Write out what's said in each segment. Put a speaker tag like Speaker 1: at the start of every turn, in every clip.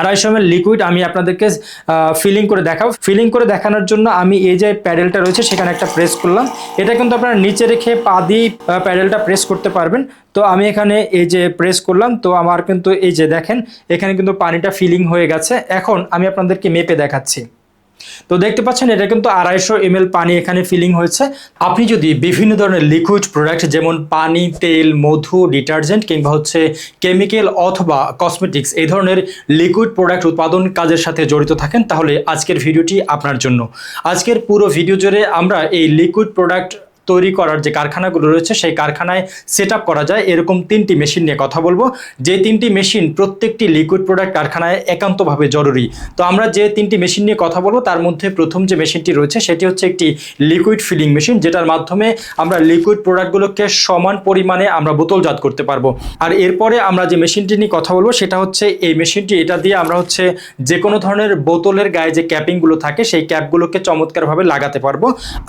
Speaker 1: আড়াইশো M liquid আমি আপনাদেরকে ফিলিং করে দেখাবো। ফিলিং করে দেখানোর জন্য আমি এই যে প্যাডেলটা রয়েছে, সেখানে একটা প্রেস করলাম। এটা কিন্তু আপনারা নিচে রেখে পা দিয়ে প্যাডেলটা প্রেস করতে পারবেন। তো আমি এখানে এই যে প্রেস করলাম, তো আমার কিন্তু এই যে দেখেন, এখানে কিন্তু পানিটা ফিলিং হয়ে গেছে। এখন আমি আপনাদেরকে মেপে দেখাচ্ছি। তো দেখতে পাচ্ছেন, এটা কিন্তু আড়াইশো এম পানি এখানে ফিলিং হয়েছে। আপনি যদি বিভিন্ন ধরনের লিকুইড প্রোডাক্ট যেমন পানি, তেল, মধু ডিটারজেন্ট কিংবা হচ্ছে কেমিক্যাল অথবা কসমেটিক্স এই ধরনের লিকুইড প্রোডাক্ট উৎপাদন কাজের সাথে জড়িত থাকেন, তাহলে আজকের ভিডিওটি আপনার জন্য। আজকের পুরো ভিডিও জুড়ে আমরা এই লিকুইড প্রোডাক্ট তৈরি করার যে কারখানাগুলো রয়েছে, সেই কারখানায় সেট করা যায়। এরকম তিনটি মেশিন নিয়ে কথা বলব। যে তিনটি মেশিন প্রত্যেকটি লিকুইড প্রোডাক্ট কারখানায় একান্তভাবে জরুরি। তো আমরা যে তিনটি মেশিন নিয়ে কথা বলব, তার মধ্যে প্রথম যে মেশিনটি রয়েছে, সেটি হচ্ছে একটি লিকুইড ফিলিং মেশিন যেটার মাধ্যমে আমরা লিকুইড প্রোডাক্টগুলোকে সমান পরিমাণে আমরা বোতলজাত করতে পারব। আর এরপরে আমরা যে মেশিনটি নিয়ে কথা বলব, সেটা হচ্ছে এই মেশিনটি এটা দিয়ে আমরা হচ্ছে যে কোনো ধরনের বোতলের গায়ে যে ক্যাপিংগুলো থাকে, সেই ক্যাপগুলোকে চমৎকারভাবে লাগাতে পারব।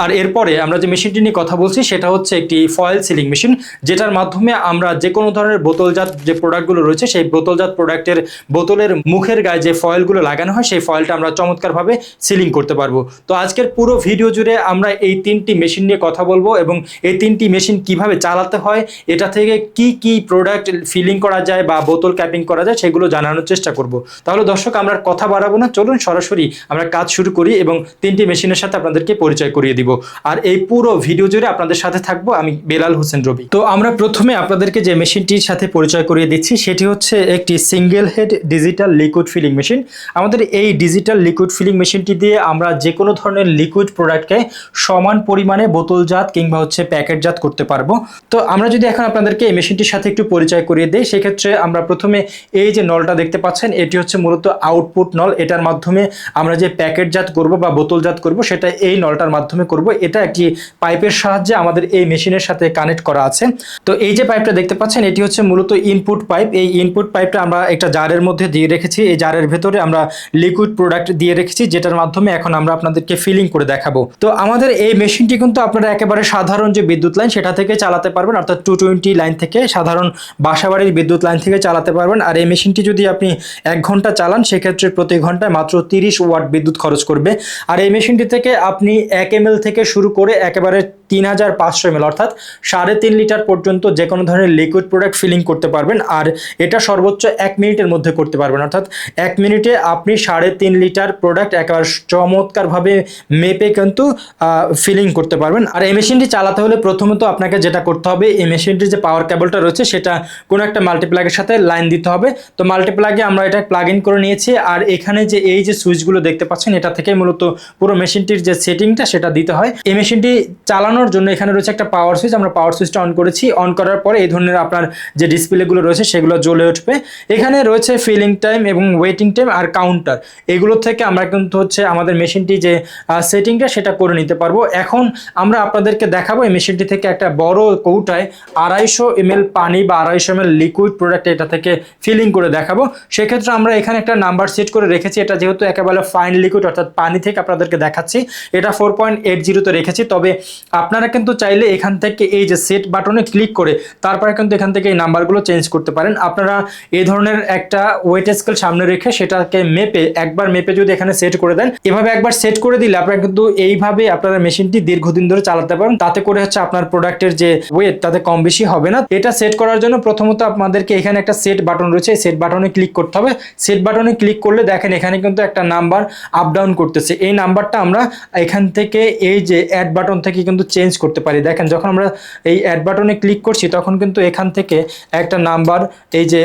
Speaker 1: আর এরপরে আমরা যে মেশিনটি নিয়ে কথা বলছি, সেটা হচ্ছে একটি ফয়েল সিলিং মেশিন যেটার মাধ্যমে আমরা যে কোনো ধরনের বোতলজাত যে প্রোডাক্টগুলো রয়েছে, সেই বোতলজাত প্রোডাক্টের বোতলের মুখের গায়ে যে ফয়েলগুলো লাগানো হয়, সেই ফয়েলটা আমরা চমৎকারভাবে সিলিং করতে পারব। তো আজকের পুরো ভিডিও জুড়ে আমরা এই তিনটি মেশিন নিয়ে কথা বলব এবং এই তিনটি মেশিন কীভাবে চালাতে হয়, এটা থেকে কি কি প্রোডাক্ট ফিলিং করা যায় বা বোতল ক্যাপিং করা যায়, সেগুলো জানানোর চেষ্টা করব। তাহলে দর্শক, আমরা কথা বাড়াবো না, চলুন সরাসরি আমরা কাজ শুরু করি এবং তিনটি মেশিনের সাথে আপনাদেরকে পরিচয় করিয়ে দিব। আর এই পুরো ভিডিও জুড়ে আপনাদের সাথে থাকব, আমি বেলাল হোসেন রবি। তো আমরা প্রথমে আপনাদেরকে যে মেশিনটির সাথে পরিচয় করিয়ে দিচ্ছি, সেটি হচ্ছে একটি single head digital liquid filling machine আমাদের এই ডিজিটাল লিকুইড ফিলিং মেশিনটি দিয়ে আমরা যে কোনো ধরনের লিকুইড প্রোডাক্টকে সমান পরিমাণে বোতলজাত কিংবা হচ্ছে প্যাকেটজাত করতে পারব। তো আমরা যদি এখন আপনাদেরকে এই মেশিনটির সাথে একটু পরিচয় করিয়ে দিই, সেক্ষেত্রে আমরা প্রথমে এই যে নলটা দেখতে পাচ্ছেন, এটি হচ্ছে মূলত আউটপুট নল। এটার মাধ্যমে আমরা যে প্যাকেটজাত করব বা বোতলজাত করব, সেটা এই নলটার মাধ্যমে করব। এটা একটি পাইপের সাহায্যে আমাদের এই মেশিনের সাথে কানেক্ট করা আছে। তো এই যে পাইপটা দেখতে পাচ্ছেন, এটি হচ্ছে মূলত ইনপুট পাইপ। এই ইনপুট পাইপটা আমরা একটা জারের মধ্যে দিয়ে রেখেছি। এই জারের ভেতরে আমরা লিকুইড প্রোডাক্ট দিয়ে রেখেছি, যেটার মাধ্যমে এখন আমরা আপনাদেরকে ফিলিং করে দেখাবো। তো আমাদের এই মেশিনটি কিন্তু আপনারা একেবারে সাধারণ যে বিদ্যুৎ লাইন, সেটা থেকে চালাতে পারবেন। অর্থাৎ টু টোয়েন্টি লাইন থেকে সাধারণ বাসাবাড়ির বিদ্যুৎ লাইন থেকে চালাতে পারবেন। আর এই মেশিনটি যদি আপনি এক ঘণ্টা চালান, সেক্ষেত্রে প্রতি ঘন্টায় মাত্র তিরিশ ওয়াট বিদ্যুৎ খরচ করবে। আর এই মেশিনটি থেকে আপনি এক এম থেকে শুরু করে একেবারে তিন হাজার পাঁচশো এম অর্থাৎ সাড়ে তিন লিটার পর্যন্ত যে কোনো ধরনের লিকুইড প্রোডাক্ট ফিলিং করতে পারবেন, আর এটা সর্বোচ্চ এক মিনিটের মধ্যে করতে পারবেন। অর্থাৎ এক মিনিটে আপনি সাড়ে তিন লিটার প্রোডাক্ট একেবারে চমৎকারভাবে মেপে কিন্তু ফিলিং করতে পারবেন। আর এই মেশিনটি চালাতে হলে প্রথমত আপনাকে যেটা করতে হবে, এই মেশিনটির যে পাওয়ার কেবলটা রয়েছে, সেটা কোনো একটা মাল্টিপ্লাগের সাথে লাইন দিতে হবে। তো মাল্টিপ্লাগে আমরা এটা প্লাগ ইন করে নিয়েছি, আর এখানে যে এই যে সুইচগুলো দেখতে পাচ্ছেন, এটা থেকে মূলত পুরো মেশিনটির যে সেটিংটা সেটা দিতে হয়। এই মেশিনটি চালানোর জন্য এখানে রয়েছে একটা পাওয়ার সুইচ আমরা পাওয়ার সুইচটা অন করেছি। অন করার পরে এই ধরনের আপনার যে ডিসপ্লেগুলো রয়েছে, সেগুলো জ্বলে উঠবে। এখানে রয়েছে ফিলিং টাইম এবং ওয়েটিং টাইম আর কাউন্টার এগুলো থেকে আমরা কিন্তু হচ্ছে আমাদের মেশিনটি যে সেটিংটা সেটা করে নিতে পারব। এখন আমরা আপনাদেরকে দেখাবো এই মেশিনটি থেকে একটা বড় কৌটায় আড়াইশো এম পানি বা আড়াইশো এম লিকুইড প্রোডাক্ট এটা থেকে ফিলিং করে দেখাবো। সেক্ষেত্রে আমরা এখানে একটা নাম্বার সেট করে রেখেছি। এটা যেহেতু একেবারে ফাইন লিকুইড অর্থাৎ পানি থেকে আপনাদেরকে দেখাচ্ছি। এটা ফোর পয়েন্ট এইট জিরোতে রেখেছি। তবে আপনারা কিন্তু চাইলে এখান থেকে এই যে সেট বাটনে ক্লিক করে তারপরে কিন্তু এখান থেকে এই নাম্বারগুলো চেঞ্জ করতে পারেন। আপনারা এই ধরনের একটা ওয়েট স্কেল সামনে রেখে সেটাকে মেপে, একবার মেপে যদি এখানে সেট করে দেন, এভাবে একবার সেট করে দিলে আপনারা কিন্তু এইভাবে আপনারা মেশিনটি দীর্ঘদিন ধরে চালাতে পারেন তাতে করে হচ্ছে আপনার প্রোডাক্টের যে ওয়েট তাতে কম বেশি হবে না। এটা সেট করার জন্য প্রথমত আপনাদেরকে এখানে একটা সেট বাটন রয়েছে। সেট বাটনে ক্লিক করতে হবে। সেট বাটনে ক্লিক করলে দেখেন এখানে কিন্তু একটা নাম্বার আপ ডাউন করতেছে। এই নাম্বারটা আমরা এখান থেকে এই যে অ্যাড বাটন থেকে কিন্তু চেঞ্জ করতে পারি। দেখেন, যখন আমরা এই অ্যাড বাটনে ক্লিক করছি, তখন কিন্তু এখান থেকে একটা নাম্বার এই যে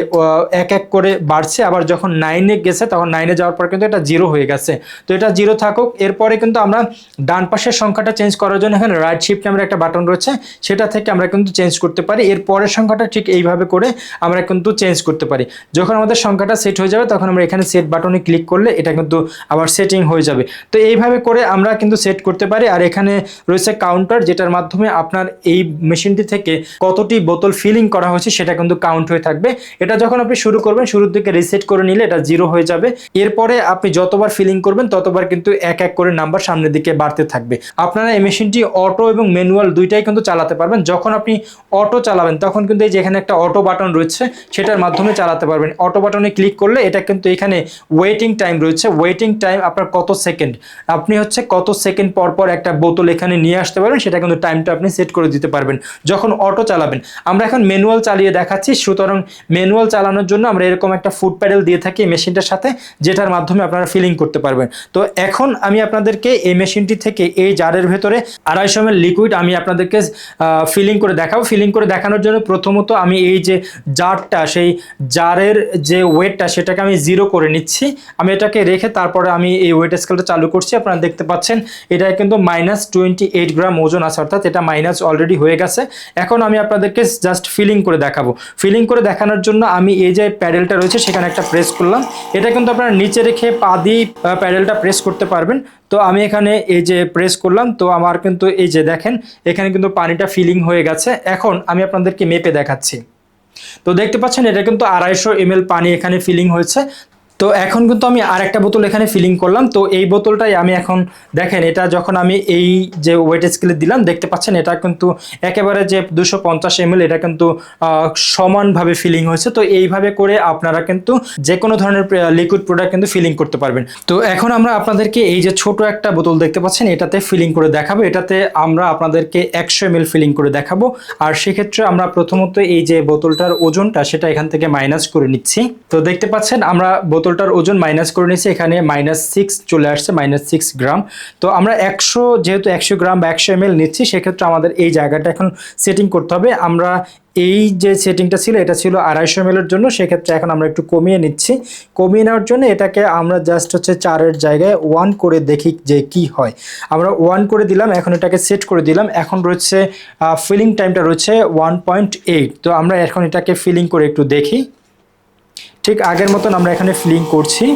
Speaker 1: এক এক করে বাড়ছে। আবার যখন নাইনে গেছে, তখন নাইনে যাওয়ার পর কিন্তু এটা জিরো হয়ে গেছে। তো এটা জিরো থাকুক। এরপরে কিন্তু আমরা ডান পাশের সংখ্যাটা চেঞ্জ করার জন্য এখানে রাইট শিফট আমরা একটা বাটন রয়েছে। সেটা থেকে আমরা কিন্তু চেঞ্জ করতে পারি। এর পরের সংখ্যাটা ঠিক এইভাবে করে আমরা কিন্তু চেঞ্জ করতে পারি। যখন আমাদের সংখ্যাটা সেট হয়ে যাবে, তখন আমরা এখানে সেট বাটনে ক্লিক করলে এটা কিন্তু আবার সেটিং হয়ে যাবে। তো এইভাবে করে আমরা কিন্তু সেট করতে পারি। আর এখানে রয়েছে কাউন্টার যেটার মাধ্যমে আপনার এই মেশিনটি থেকে কতটি বোতল ফিলিং করা হয়েছে সেটা কিন্তু কাউন্ট হয়ে থাকবে। এটা যখন আপনি শুরু করবেন, শুরুর দিকে রিসেট করে নিলে এটা জিরো হয়ে যাবে। এরপরে আপনি যতবার ফিলিং করবেন, ততবার কিন্তু এক এক করে নাম্বার সামনের দিকে বাড়তে থাকবে। আপনারা এই মেশিনটি অটো এবং ম্যানুয়াল দুইটাই কিন্তু চালাতে পারবেন। যখন আপনি অটো চালাবেন, তখন কিন্তু এই যে এখানে একটা অটো বাটন রয়েছে, সেটার মাধ্যমে চালাতে পারবেন। অটো বাটনে ক্লিক করলে এটা কিন্তু এখানে ওয়েটিং টাইম রয়েছে। ওয়েটিং টাইম আপনার কত সেকেন্ড? আপনি হচ্ছে কত সেকেন্ড পর পর একটা বোতল এখানে নিয়ে আসতে পারবেন সেটা কিন্তু টাইমটা আপনি সেট করে দিতে পারবেন যখন অটো চালাবেন। আমরা এখন ম্যানুয়াল চালিয়ে দেখাচ্ছি, সুতরাং ম্যানুয়াল চালানোর জন্য আমরা এরকম একটা ফুড প্যাডেল দিয়ে থাকি মেশিনটার সাথে, যেটার মাধ্যমে আপনারা ফিলিং করতে পারবেন। তো এখন আমি আপনাদেরকে এই মেশিনটি থেকে এই জারের ভেতরে আড়াইশো এম লিকুইড আমি আপনাদেরকে ফিলিং করে দেখাবো। ফিলিং করে দেখানোর জন্য প্রথমত আমি এই যে জারটা সেই জারের যে ওয়েটটা সেটাকে আমি জিরো করে নিচ্ছি। আমি এটাকে রেখে তারপরে আমি এই ওয়েট স্কেলটা চালু করছি। আপনারা দেখতে পাচ্ছেন, এটা কিন্তু মাইনাস টোয়েন্টি এইট গ্রাম ওজন আছে, অর্থাৎ এটা মাইনাস অলরেডি হয়ে গেছে। এখন আমি আপনাদেরকে জাস্ট ফিলিং করে দেখাবো। ফিলিং করে দেখানোর জন্য আমি এই যে প্যাডেলটা রয়েছে, সেখানে একটা প্রেস করলাম। এটা কিন্তু আপনারা নিচে রেখে পা দিয়ে প্যাডেলটা প্রেস করতে পারবেন। তো আমি এখানে এই যে প্রেস করলাম, তো আমার কিন্তু এই যে দেখেন, এখানে কিন্তু পানিটা ফিলিং হয়ে গেছে। এখন আমি আপনাদেরকে মেপে দেখাচ্ছি। তো দেখতে পাচ্ছেন, এটা কিন্তু আড়াইশো এম পানি এখানে ফিলিং হয়েছে। তো এখন কিন্তু আমি আর একটা বোতল এখানে ফিলিং করলাম। তো এই বোতলটাই আমি এখন দেখেন, এটা যখন আমি এই যে ওয়েট স্কেলে দিলাম, দেখতে পাচ্ছেন, এটা কিন্তু একেবারে যে দুশো পঞ্চাশ এম এটা কিন্তু সমানভাবে ফিলিং হয়েছে। তো এইভাবে করে আপনারা কিন্তু যে কোনো ধরনের লিকুইড প্রোডাক্ট কিন্তু ফিলিং করতে পারবেন। তো এখন আমরা আপনাদেরকে এই যে ছোট একটা বোতল দেখতে পাচ্ছেন, এটাতে ফিলিং করে দেখাবো। এটাতে আমরা আপনাদেরকে একশো এম ফিলিং করে দেখাবো। আর সেক্ষেত্রে আমরা প্রথমত এই যে বোতলটার ওজনটা, সেটা এখান থেকে মাইনাস করে নিচ্ছি। তো দেখতে পাচ্ছেন, আমরা বোতলটার ওজন মাইনাস করে নিচ্ছি এখানে মাইনাস সিক্স চলে আসছে মাইনাস সিক্স গ্রাম তো আমরা একশো, যেহেতু একশো গ্রাম বা একশো এম নিচ্ছি, সেক্ষেত্রে আমাদের এই জায়গাটা এখন সেটিং করতে হবে। আমরা এই যে সেটিংটা ছিল, এটা ছিল আড়াইশো এম এর জন্য, সেক্ষেত্রে এখন আমরা একটু কমিয়ে নিচ্ছি। কমিয়ে নেওয়ার জন্য এটাকে আমরা জাস্ট হচ্ছে চারের জায়গায় ওয়ান করে দেখি যে কি হয়। আমরা ওয়ান করে দিলাম, এখন এটাকে সেট করে দিলাম। এখন রয়েছে ফিলিং টাইমটা রয়েছে ওয়ান পয়েন্ট এইট তো আমরা এখন এটাকে ফিলিং করে একটু দেখি। ঠিক আগের মতন আমরা এখানে ফিলিং করছি।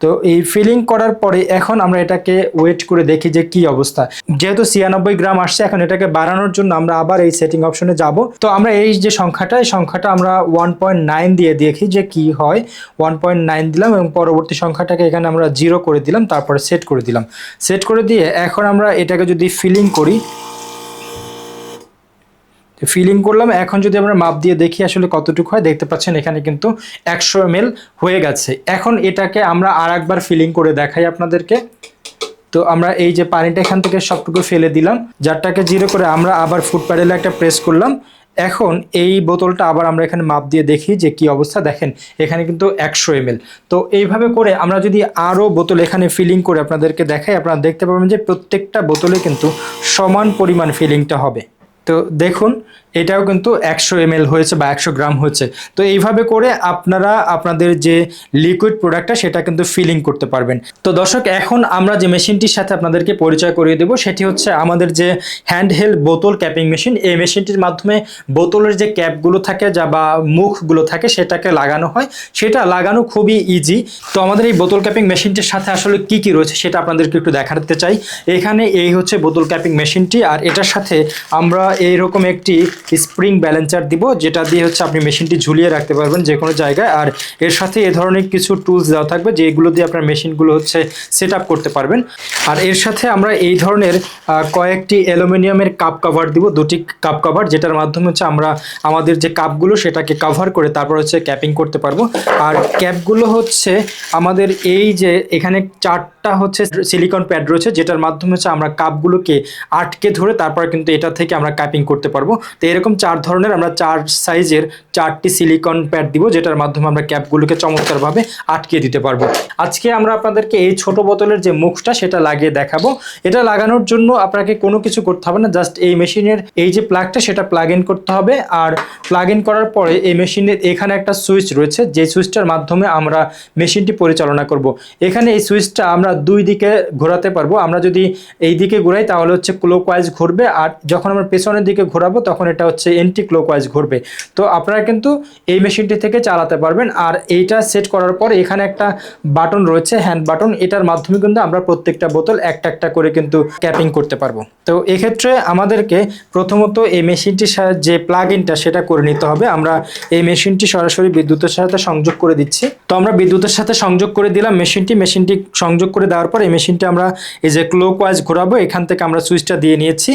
Speaker 1: তো এই ফিলিং করার পরে এখন আমরা এটাকে ওয়েট করে দেখি যে কি অবস্থা। যেহেতু ছিয়ানব্বই গ্রাম আসছে, এখন এটাকে বাড়ানোর জন্য আমরা আবার এই সেটিং অপশনে যাব। তো আমরা এই যে সংখ্যাটা, এই সংখ্যাটা আমরা ওয়ান পয়েন্ট নাইন দিয়ে দেখি যে কি হয়। ওয়ান পয়েন্ট নাইন দিলাম এবং পরবর্তী সংখ্যাটাকে এখানে আমরা জিরো করে দিলাম, তারপরে সেট করে দিলাম। সেট করে দিয়ে এখন আমরা এটাকে যদি ফিলিং করি ফিলিং করলাম, এখন যদি আমরা মাপ দিয়ে দেখি আসলে কতটুকু হয়, দেখতে পাচ্ছেন এখানে কিন্তু একশো এম হয়ে গেছে। এখন এটাকে আমরা আর একবার ফিলিং করে দেখাই আপনাদেরকে। তো আমরা এই যে পানিটা এখান থেকে সবটুকু ফেলে দিলাম যারটাকে জিরো করে আমরা আবার ফুড প্যাডেলে একটা প্রেস করলাম। এখন এই বোতলটা আবার আমরা এখানে মাপ দিয়ে দেখি যে কি অবস্থা। দেখেন, এখানে কিন্তু একশো এম তো এইভাবে করে আমরা যদি আরও বোতল এখানে ফিলিং করে আপনাদেরকে দেখাই, আপনারা দেখতে পাবেন যে প্রত্যেকটা বোতলে কিন্তু সমান পরিমাণ ফিলিংটা হবে। তো দেখুন এটাও কিন্তু একশো এম হয়েছে বা একশো গ্রাম হয়েছে। তো এইভাবে করে আপনারা আপনাদের যে লিকুইড প্রোডাক্টটা সেটা কিন্তু ফিলিং করতে পারবেন। তো দর্শক, এখন আমরা যে মেশিনটির সাথে আপনাদেরকে পরিচয় করিয়ে দেবো, সেটি হচ্ছে আমাদের যে হ্যান্ড হেল্ড বোতল ক্যাপিং মেশিন এই মেশিনটির মাধ্যমে বোতলের যে ক্যাপগুলো থাকে যা বা মুখগুলো থাকে, সেটাকে লাগানো হয়। সেটা লাগানো খুবই ইজি তো আমাদের এই বোতল ক্যাপিং মেশিনটির সাথে আসলে কি কি রয়েছে, সেটা আপনাদেরকে একটু দেখাতে চাই। এখানে এই হচ্ছে বোতল ক্যাপিং মেশিনটি আর এটার সাথে আমরা এইরকম একটি স্প্রিং ব্যালেন্সার দিব, যেটা দিয়ে হচ্ছে আপনি মেশিনটি ঝুলিয়ে রাখতে পারবেন যে কোনো জায়গায়। আর এর সাথে এ ধরনের কিছু টুলস দেওয়া থাকবে, যেগুলো দিয়ে আপনার মেশিনগুলো হচ্ছে সেট করতে পারবেন। আর এর সাথে আমরা এই ধরনের কয়েকটি অ্যালুমিনিয়ামের কাপ কভার দিব, দুটি কাপ কভার যেটার মাধ্যমে হচ্ছে আমরা আমাদের যে কাপগুলো সেটাকে কভার করে তারপর হচ্ছে ক্যাপিং করতে পারব। আর ক্যাপগুলো হচ্ছে আমাদের এই যে এখানে চারটা হচ্ছে সিলিকন প্যাড রয়েছে, যেটার মাধ্যমে হচ্ছে আমরা কাপগুলোকে আটকে ধরে তারপর কিন্তু এটা থেকে আমরা ক্যাপিং করতে পারব। তো এরকম চার ধরনের আমরা চার সাইজের চারটি সিলিকন প্যাড দিব, যেটার মাধ্যমে আমরা ক্যাপগুলোকে চমৎকারভাবে আটকে দিতে পারব। আজকে আমরা আপনাদেরকে এই ছোট বোতলের যে মুখটা, সেটা লাগিয়ে দেখাবো। এটা লাগানোর জন্য আপনাকে কোনো কিছু করতে হবে না জাস্ট এই মেশিনের এই যে প্লাগটা সেটা প্লাগ ইন করতে হবে। আর প্লাগ ইন করার পরে এই মেশিনের এখানে একটা সুইচ রয়েছে যে সুইচটার মাধ্যমে আমরা মেশিনটি পরিচালনা করব। এখানে এই সুইচটা আমরা দুই দিকে ঘোরাতে পারব। আমরা যদি এই দিকে ঘোরাই, তাহলে হচ্ছে ক্লোকওয়াইজ ঘুরবে। আর যখন আমরা পেছনের দিকে ঘোরাবো, তখন এটা হচ্ছে এন্টি ক্লোকওয়াইজ ঘুরবে। তো আপনারা কিন্তু এই মেশিনটি থেকে চালাতে পারবেন। আর এইটা সেট করার পর এখানে একটা বাটন রয়েছে হ্যান্ড বাটন এটার মাধ্যমে কিন্তু আমরা প্রত্যেকটা বোতল একটা একটা করে কিন্তু ক্যাপিং করতে পারব। তো এক্ষেত্রে আমাদেরকে প্রথমত এই মেশিনটির যে প্লাগ ইনটা সেটা করে নিতে হবে। আমরা এই মেশিনটি সরাসরি বিদ্যুতের সাথে সংযোগ করে দিচ্ছি। তো আমরা বিদ্যুতের সাথে সংযোগ করে দিলাম মেশিনটি। মেশিনটি সংযোগ করে দেওয়ার পর এই মেশিনটি আমরা এই যে ক্লোক ওয়াইজ ঘোরাবো, এখান থেকে আমরা সুইচটা দিয়ে নিয়েছি।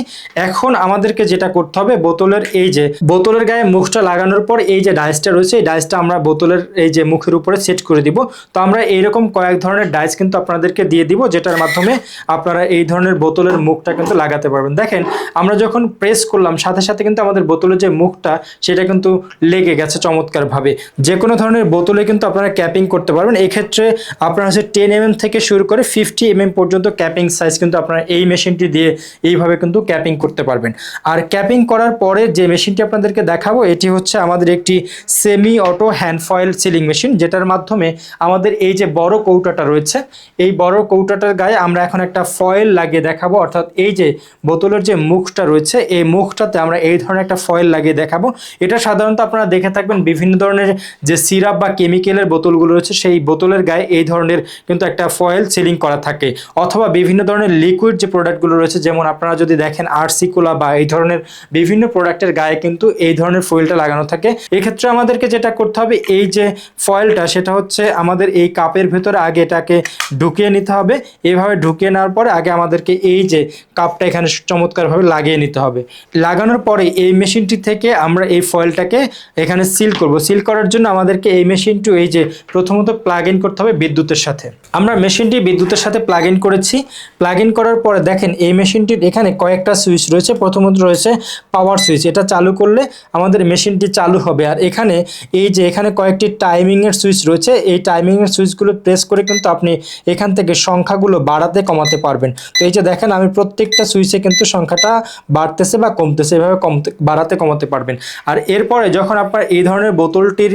Speaker 1: এখন আমাদেরকে যেটা করতে হবে, বোতলের এই যে, বোতলের গায়ে মুখটা লাগানোর পর এই যে ডাইসটা রয়েছে, এই ডাইসটা আমরা বোতলের এই যে মুখের উপরে সেট করে দিব। তো আমরা এইরকম কয়েক ধরনের ডাইস কিন্তু আপনাদেরকে দিয়ে দিব, যেটার মাধ্যমে আপনারা এই ধরনের বোতলের মুখটা কিন্তু লাগাতে পারবেন। দেখেন, আমরা যখন প্রেস করলাম, সাথে সাথে কিন্তু আমাদের বোতলের যে মুখটা, সেটা কিন্তু লেগে গেছে চমৎকারভাবে। যে কোনো ধরনের বোতলে কিন্তু আপনারা ক্যাপিং করতে পারবেন। এক্ষেত্রে আপনারা হচ্ছে টেন এম থেকে শুরু করে ফিফটি এম পর্যন্ত ক্যাপিং সাইজ কিন্তু আপনারা এই মেশিনটি দিয়ে এইভাবে কিন্তু ক্যাপিং করতে পারবেন। আর ক্যাপিং করার পরে যে মেশিনটি আপনাদেরকে দেখাবো, এটি হচ্ছে আমাদের একটি semi auto hand foil sealing machine যেটার মাধ্যমে আমাদের এই যে বড় কৌটাটা রয়েছে, এই বড় কৌটাটার গায়ে আমরা এখন একটা ফয়েল লাগিয়ে দেখাবো। অর্থাৎ এই যে বোতলের যে মুখটা রয়েছে, এই মুখটাতে আমরা এই ধরনের একটা ফয়েল লাগিয়ে দেখাবো। এটা সাধারণত আপনারা দেখে থাকবেন, বিভিন্ন ধরনের যে সিরাপ বা কেমিক্যালের বোতলগুলো রয়েছে, সেই বোতলের গায়ে এই ধরনের কিন্তু একটা ফয়েল সিলিং করা থাকে, অথবা বিভিন্ন ধরনের লিকুইড যে প্রোডাক্টগুলো রয়েছে, যেমন আপনারা যদি দেখেন আরসি কোলা বা এই ধরনের বিভিন্ন প্রোডাক্টের গায়ে কিন্তু এই ধরনের ফয়েলটা লাগানো থাকে। এক্ষেত্রে আমাদেরকে যেটা করতে হবে, এই যে ফয়েলটা সেটা হচ্ছে আমাদের এই কাপের ভেতরে আগে এটাকে ঢুকিয়ে নিতে হবে। এইভাবে ঢুকিয়ে নেওয়ার পরে আগে আমাদেরকে এই যে কাপটা এখানে চমৎকারভাবে লাগিয়ে নিতে হবে। লাগানোর পরে এই মেশিনটি থেকে আমরা এই ফয়েলটাকে এখানে সিল করব। সিল করার জন্য আমাদেরকে এই মেশিনটি, এই যে প্রথমত প্লাগ ইন করতে হবে বিদ্যুতের সাথে। আমরা মেশিনটি বিদ্যুতের সাথে প্লাগ ইন করেছি। প্লাগ ইন করার পরে দেখেন, এই মেশিনটির এখানে কয়েকটা সুইচ রয়েছে। প্রথমত রয়েছে পাওয়ার সুইচ এটা চালু করলে আমাদের মেশিনটি চালু হবে। আর এখানে এই যে এখানে কয়েকটি টাইমিংয়ের সুইচ রয়েছে, এই টাইমিংয়ের সুইচগুলো প্রেস করে কিন্তু আপনি এখান থেকে সংখ্যাগুলো বাড়াতে কমাতে পারবেন। তো এই যে দেখেন, আমি প্রত্যেকটা সুইচে কিন্তু সংখ্যাটা বাড়তেছে বা কমতেছে। এভাবে কমতে, বাড়াতে কমাতে পারবেন। আর এরপরে যখন আপনার এই ধরনের বোতলটির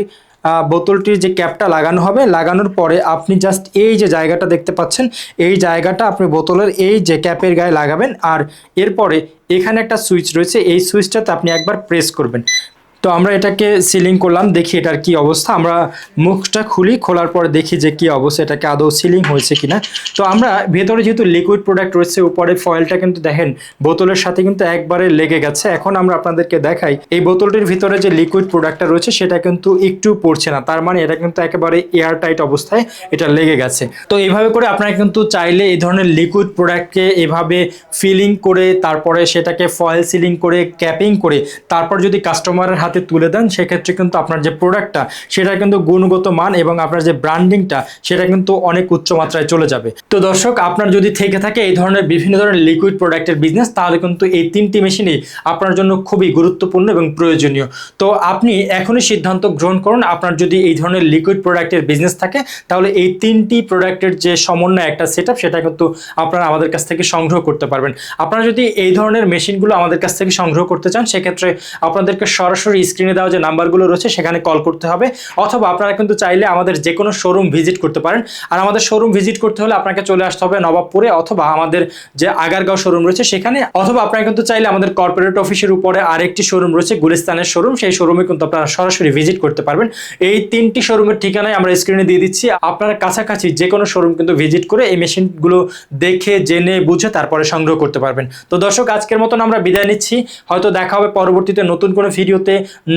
Speaker 1: বোতলটির যে ক্যাপটা লাগানো হবে, লাগানোর পরে আপনি জাস্ট এই যে জায়গাটা দেখতে পাচ্ছেন, এই জায়গাটা আপনি বোতলের এই যে ক্যাপের গায়ে লাগাবেন আর এরপরে এখানে একটা সুইচ রয়েছে, এই সুইচটাতে আপনি একবার প্রেস করবেন। তো আমরা এটাকে সিলিং করলাম, দেখি এটার কি অবস্থা। আমরা মুখটা খুলি, খোলার পরে দেখি যে কি অবস্থা, এটাকে আদৌ সিলিং হয়েছে কিনা। তো আমরা ভেতরে যেহেতু লিকুইড প্রোডাক্ট রয়েছে, উপরে ফয়েলটা কিন্তু দেখেন, বোতলের সাথে কিন্তু একবারে লেগে গেছে। এখন আমরা আপনাদেরকে দেখাই, এই বোতলটির ভিতরে যে লিকুইড প্রোডাক্টটা রয়েছে, সেটা কিন্তু একটু পড়ছে না। তার মানে এটা কিন্তু একেবারে এয়ার টাইট অবস্থায় এটা লেগে গেছে। তো এইভাবে করে আপনারা কিন্তু চাইলে এই ধরনের লিকুইড প্রোডাক্টকে এভাবে ফিলিং করে, তারপরে সেটাকে ফয়েল সিলিং করে ক্যাপিং করে, তারপর যদি কাস্টমারের হাতে তুলে দেন, সেক্ষেত্রে কিন্তু আপনার যে প্রোডাক্টটা সেটা কিন্তু গুণগত মান এবং আপনার যে ব্র্যান্ডিংটা সেটা কিন্তু অনেক উচ্চ মাত্রায় চলে যাবে। তো দর্শক, আপনার যদি থেকে থাকে এই ধরনের বিভিন্ন ধরনের লিকুইড প্রোডাক্টের বিজনেস তাহলে কিন্তু এই তিনটি মেশিনই আপনার জন্য খুবই গুরুত্বপূর্ণ এবং প্রয়োজনীয়। তো আপনি এখনই সিদ্ধান্ত গ্রহণ করুন, আপনার যদি এই ধরনের লিকুইড প্রোডাক্টের বিজনেস থাকে, তাহলে এই তিনটি প্রোডাক্টের যে সমন্বয় একটা সেট সেটা কিন্তু আপনারা আমাদের কাছ থেকে সংগ্রহ করতে পারবেন। আপনারা যদি এই ধরনের মেশিনগুলো আমাদের কাছ থেকে সংগ্রহ করতে চান, সেক্ষেত্রে আপনাদেরকে সরাসরি স্ক্রিনে দেওয়া যে নাম্বারগুলো রয়েছে, সেখানে কল করতে হবে। অথবা আপনারা কিন্তু চাইলে আমাদের যে কোনো শোরুম ভিজিট করতে পারেন। আর আমাদের শোরুম ভিজিট করতে হলে আপনাকে চলে আসতে হবে নবাবপুরে অথবা আমাদের যে আগারগাঁও শোরুম রয়েছে, সেখানে। অথবা আপনারা কিন্তু চাইলে আমাদের কর্পোরেট অফিসের উপরে আরেকটি শোরুম রয়েছে, গুলিস্তানের শোরুম সেই শোরুমে কিন্তু আপনারা সরাসরি ভিজিট করতে পারবেন। এই তিনটি শোরুমের ঠিকানায় আমরা স্ক্রিনে দিয়ে দিচ্ছি। আপনারা কাছাকাছি যে কোনো শোরুম কিন্তু ভিজিট করে এই মেশিনগুলো দেখে, জেনে, বুঝে তারপরে সংগ্রহ করতে পারবেন। তো দর্শক, আজকের মতন আমরা বিদায় নিচ্ছি। হয়তো দেখা হবে পরবর্তীতে নতুন কোনো ভিডিওতে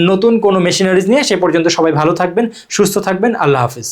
Speaker 1: নতুন কোনো মেশিনারিজ নিয়ে সে পর্যন্ত সবাই ভালো থাকবেন সুস্থ থাকবেন আল্লাহ হাফিজ।